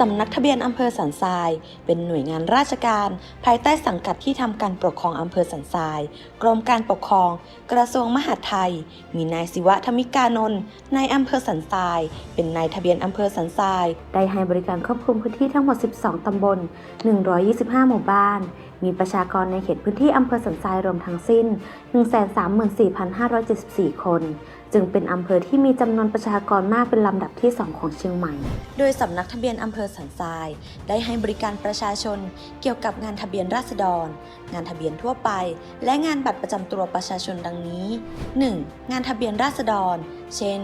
สำนักทะเบียนอำเภอสันทราย เป็นหน่วยงานราชการ ภายใต้สังกัดที่ทำการปกครองอำเภอสันทราย กรมการปกครอง กระทรวงมหาดไทย มีนายศิวะธมิกานนท์นายอำเภอสันทราย เป็นนายทะเบียนอำเภอสันทราย ได้ให้บริการครอบคลุมพื้นที่ทั้งหมด 12 ตำบล 125 หมู่บ้าน มีประชากรในเขตพื้นที่อำเภอสันทรายรวมทั้งสิ้น 134,574 คน จึงเป็นอำเภอที่มีจำนวนประชากรมากเป็นลำดับที่ 2 ของเชียงใหม่ โดยสำนักทะเบียนอำเภอสันทราย ได้ให้บริการประชาชนเกี่ยวกับงานทะเบียนราษฎร งานทะเบียนทั่วไป และงานบัตรประจำตัวประชาชนดังนี้ 1. งานทะเบียนราษฎร เช่น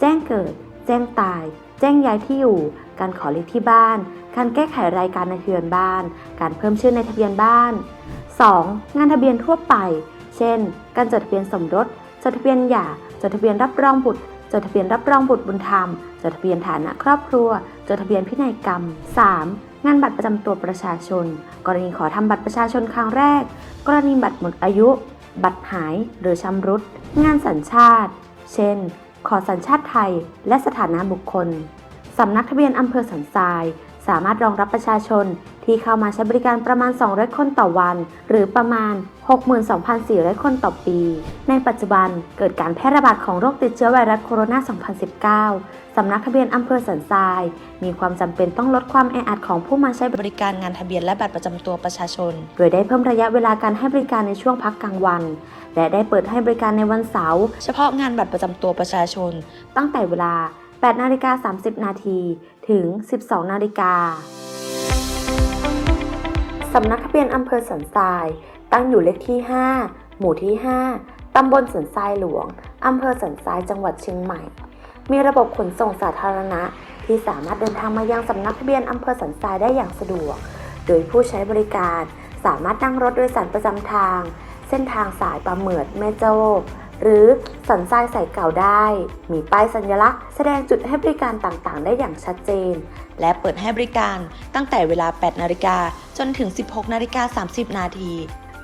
แจ้งเกิด แจ้งตาย แจ้งย้ายที่อยู่ การขอเลขที่บ้าน การแก้ไขรายการในทะเบียนบ้าน การเพิ่มชื่อในทะเบียนบ้าน 2. งานทะเบียนทั่วไป เช่น การจดทะเบียนสมรส จดทะเบียนหย่า จดทะเบียนรับรองบุตร จดทะเบียนรับรองบุตรบุญธรรม จดทะเบียนฐานะครอบครัว จดทะเบียนพินัยกรรม 3. งานบัตรประจำตัวประชาชน กรณีขอทำบัตรประชาชนครั้งแรก กรณีบัตรหมดอายุ บัตรหายหรือชำรุด งานสัญชาติ เช่น ขอสัญชาติไทย และสถานะบุคคล สำนักทะเบียนอำเภอสันทราย สามารถรองรับประชาชนที่เข้ามาใช้บริการประมาณ 200 คนต่อวัน หรือประมาณ 62,400 คนต่อปี ในปัจจุบันเกิดการแพร่ระบาดของโรคติดเชื้อไวรัสโคโรนา 2019 สำนักทะเบียนอำเภอสันทราย มีความจำเป็นต้องลดความแออัดของผู้มาใช้บริการงานทะเบียนและบัตรประจำตัวประชาชน โดยได้เพิ่มระยะเวลาการให้บริการในช่วงพักกลางวัน และได้เปิดให้บริการในวันเสาร์เฉพาะงานบัตรประจำตัวประชาชน ตั้งแต่เวลา 8 นาฬิกา 30 นาทีถึง 12 นาฬิกาสำนักทะเบียนอำเภอสันทราย ตั้งอยู่เลขที่ 5 หมู่ที่ 5 ตำบลสันทรายหลวง อำเภอสันทรายจังหวัดเชียงใหม่ มีระบบขนส่งสาธารณะ ที่สามารถเดินทางมายังสำนักทะเบียนอำเภอสันทรายได้อย่างสะดวก โดยผู้ใช้บริการสามารถนั่งรถโดยสารประจำทาง เส้นทางสายปลาเหมือดแม่โจ้หรือสันทรายใส่เก่าได้ มีป้ายสัญลักษณ์แสดงจุดให้บริการต่างๆ ได้อย่างชัดเจน และเปิดให้บริการตั้งแต่เวลา 8 นาฬิกาจนถึง 16 นาฬิกา 30 นาที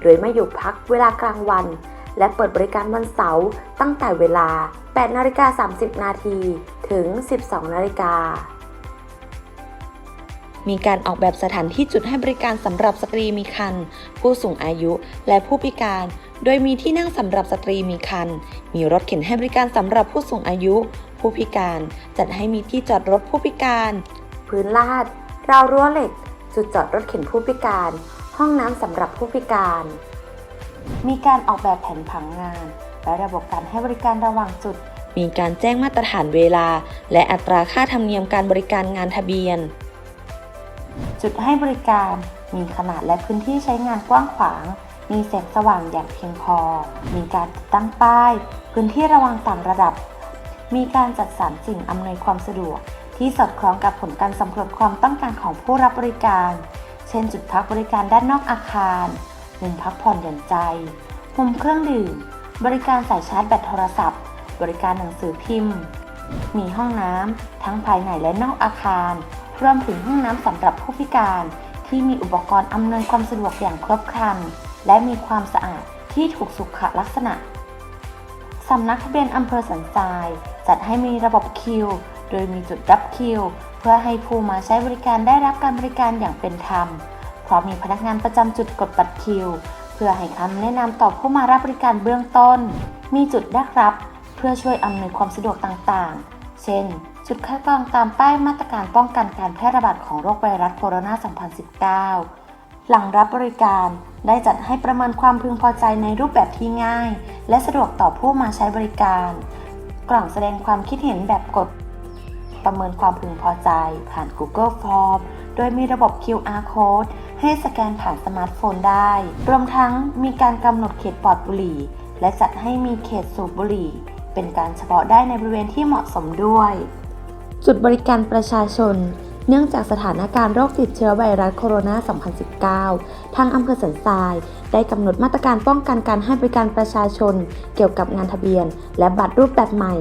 โดยไม่หยุดพักเวลากลางวัน และเปิดบริการวันเสาร์ตั้งแต่เวลา 8 นาฬิกา 30 นาทีถึง 12 นาฬิกา มีการออกแบบสถานที่จุดให้บริการสำหรับสตรีมีครรภ์ผู้สูงอายุและผู้พิการ โดยมีที่นั่งสำหรับสตรีมีครรภ์มีรถเข็นให้บริการสำหรับผู้สูงอายุ ผู้พิการ จัดให้มีที่จอดรถผู้พิการ พื้นลาด ราวรั้วเหล็ก จุดจอดรถเข็นผู้พิการ ห้องน้ำสำหรับผู้พิการ มีการออกแบบแผนผังงาน และระบบการให้บริการระหว่างจุดมีการแจ้งมาตรฐานเวลา และอัตราค่าธรรมเนียมการบริการงานทะเบียน จุดให้บริการมีขนาดและพื้นที่ใช้งานกว้างขวาง มีแสงสว่างอย่างเพียงพอ มีการติดตั้งป้าย พื้นที่ระวังต่างระดับ มีการจัดสรรสิ่งอำนวยความสะดวก ที่สอดคล้องกับผลการสำรวจความต้องการของผู้รับบริการ เช่น จุดพักบริการด้านนอกอาคารมุมพักผ่อนหย่อนใจมุมเครื่องดื่ม บริการสายชาร์จแบตโทรศัพท์ บริการหนังสือพิมพ์ มีห้องน้ำทั้งภายในและนอกอาคาร รวมถึงห้องน้ำสำหรับผู้พิการ ที่มีอุปกรณ์อำนวยความสะดวกอย่างครบครัน และมีความสะอาดที่ถูกสุขลักษณะสำนักทะเบียนอำเภอสันทราย จัดให้มีระบบคิว โดยมีจุดรับคิว เพื่อให้ผู้มาใช้บริการได้รับการบริการอย่างเป็นธรรมพราะมีพนักงานประจำจุดกดบัตรคิว เพื่อให้คำแนะนำต่อผู้มารับบริการเบื้องต้น มีจุดแรกรับ เพื่อช่วยอำนวยความสะดวกต่างๆ เช่น จุดคัดกรองตามป้ายมาตรการป้องกันการแพร่ระบาดของโรคไวรัสโคโรนา 2019 หลังรับบริการได้จัดให้ประเมินความพึงพอใจในรูปแบบที่ง่าย และสะดวกต่อผู้มาใช้บริการ กล่องแสดงความคิดเห็นแบบกด ประเมินความพึงพอใจ ผ่าน Google Form โดยมีระบบ QR Code ให้สแกนผ่านสมาร์ทโฟนได้ รวมทั้งมีการกำหนดเขตปลอดบุหรี่ และจัดให้มีเขตสูบบุหรี่ เป็นการเฉพาะได้ในบริเวณที่เหมาะสมด้วย จุดบริการประชาชน เนื่องจากสถานการณ์โรคติดเชื้อไวรัสโคโรนา 2019 ทางอำเภอสันทราย ได้กำหนดมาตรการป้องกันการให้บริการประชาชน เกี่ยวกับงานทะเบียน และบัตรรูปแบบใหม่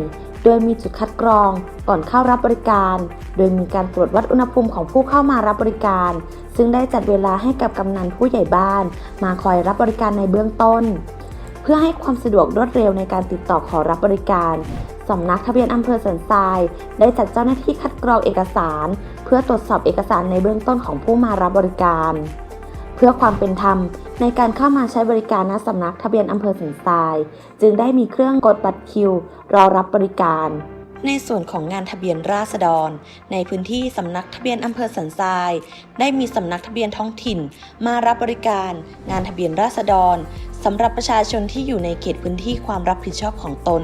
โดยมีจุดคัดกรองก่อนเข้ารับบริการ โดยมีการตรวจวัดอุณหภูมิของผู้เข้ามารับบริการ ซึ่งได้จัดเวลาให้กับกำนันผู้ใหญ่บ้าน มาคอยรับบริการในเบื้องต้น เพื่อให้ความสะดวกรวดเร็วในการติดต่อขอรับบริการ สำนักทะเบียนอำเภอสันทราย ได้จัดเจ้าหน้าที่คัดกรองเอกสาร เพื่อตรวจสอบเอกสารในเบื้องต้นของผู้มารับบริการ เพื่อความเป็นธรรมในการเข้ามาใช้บริการณสำนักทะเบียนอำเภอสันทราย จึงได้มีเครื่องกดบัตรคิว รอรับบริการในส่วนของงานทะเบียนราษฎร ในพื้นที่สำนักทะเบียนอำเภอสันทราย ได้มีสำนักทะเบียนท้องถิ่น มารับบริการ งานทะเบียนราษฎรสำหรับประชาชนที่อยู่ในเขตพื้นที่ความรับผิดชอบของตน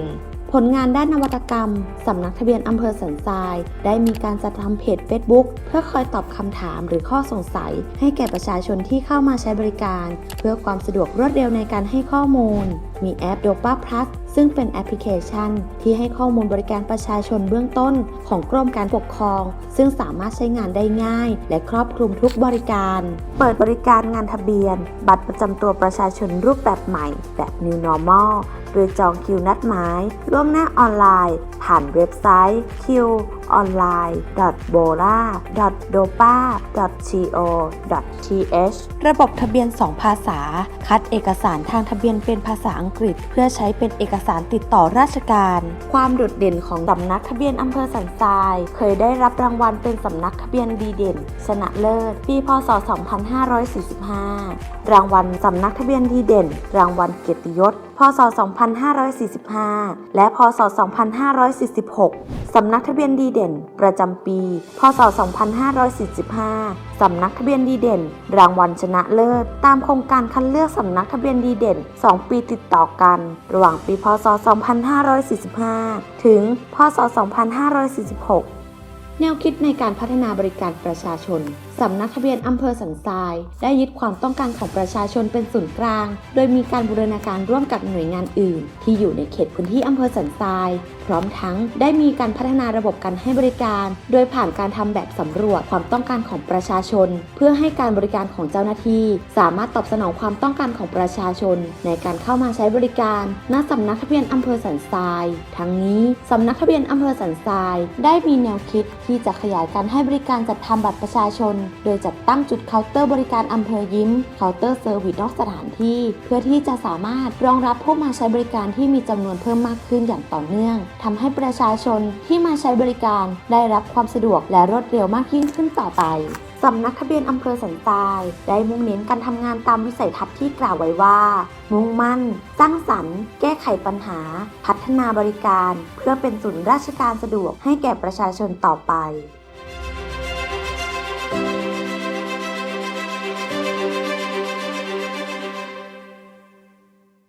ผลงานด้านนวัตกรรม สำนักทะเบียนอำเภอสันทราย ได้มีการจัดทำเพจ Facebook เพื่อคอยตอบคำถามหรือข้อสงสัย ให้แก่ประชาชนที่เข้ามาใช้บริการ เพื่อความสะดวกรวดเร็วในการให้ข้อมูล มีแอป Dopa Plus ซึ่งเป็นแอปพลิเคชัน ที่ให้ข้อมูลบริการประชาชนเบื้องต้น ของกรมการปกครอง ซึ่งสามารถใช้งานได้ง่าย และครอบคลุมทุกบริการ เปิดบริการงานทะเบียน บัตรประจำตัวประชาชนรูปแบบใหม่ แบบ New Normal โดยจองคิวนัดหมาย ล่วงหน้าออนไลน์ ผ่านเว็บไซต์ q online bola dopa co th ระบบทะเบียน 2 ภาษา คัดเอกสารทางทะเบียนเป็นภาษาอังกฤษ เพื่อใช้เป็นเอกสารติดต่อราชการ ความโดดเด่นของสำนักทะเบียนอำเภอสันทราย เคยได้รับรางวัลเป็นสำนักทะเบียนดีเด่น ชนะเลิศ ปี พศ 2545 รางวัลสำนักทะเบียนดีเด่น รางวัลเกียรติยศพศ 2545 และ พศ 2546 สำนักทะเบียนดีเด่นประจำปี พศ 2545 สำนักทะเบียนดีเด่น รางวัลชนะเลิศ ตามโครงการคัดเลือกสำนักทะเบียนดีเด่น 2 ปีติดต่อกัน ระหว่างปี พศ 2545 ถึง พศ 2546 แนวคิดในการพัฒนาบริการประชาชน สำนักทะเบียนอำเภอสันทราย ได้ยึดความต้องการของประชาชนเป็นศูนย์กลาง โดยมีการบูรณาการร่วมกับหน่วยงานอื่น ที่อยู่ในเขตพื้นที่อำเภอสันทราย พร้อมทั้งได้มีการพัฒนาระบบการให้บริการ โดยผ่านการทำแบบสำรวจความต้องการของประชาชน เพื่อให้การบริการของเจ้าหน้าที่ สามารถตอบสนองความต้องการของประชาชน ในการเข้ามาใช้บริการณสำนักทะเบียนอำเภอสันทราย ทั้งนี้สำนักทะเบียนอำเภอสันทราย ได้มีแนวคิดที่จะขยายการให้บริการจัดทำบัตรประชาชนโดยจัดตั้งจุดเคาน์เตอร์บริการอำเภอยิ้ม เคาน์เตอร์เซอร์วิสนอกสถานที่ เพื่อที่จะสามารถรองรับผู้มาใช้บริการที่มีจำนวนเพิ่มมากขึ้นอย่างต่อเนื่องทำให้ประชาชนที่มาใช้บริการได้รับความสะดวกและรวดเร็วมากยิ่งขึ้นต่อไปสำนักทะเบียนอำเภอสันทราย ได้มุ่งเน้นการทำงานตามวิสัยทัศน์ที่กล่าวไว้ว่า มุ่งมั่น สร้างสรรค์ แก้ไขปัญหา พัฒนาบริการ เพื่อเป็นศูนย์ราชการสะดวกให้แก่ประชาชนต่อไป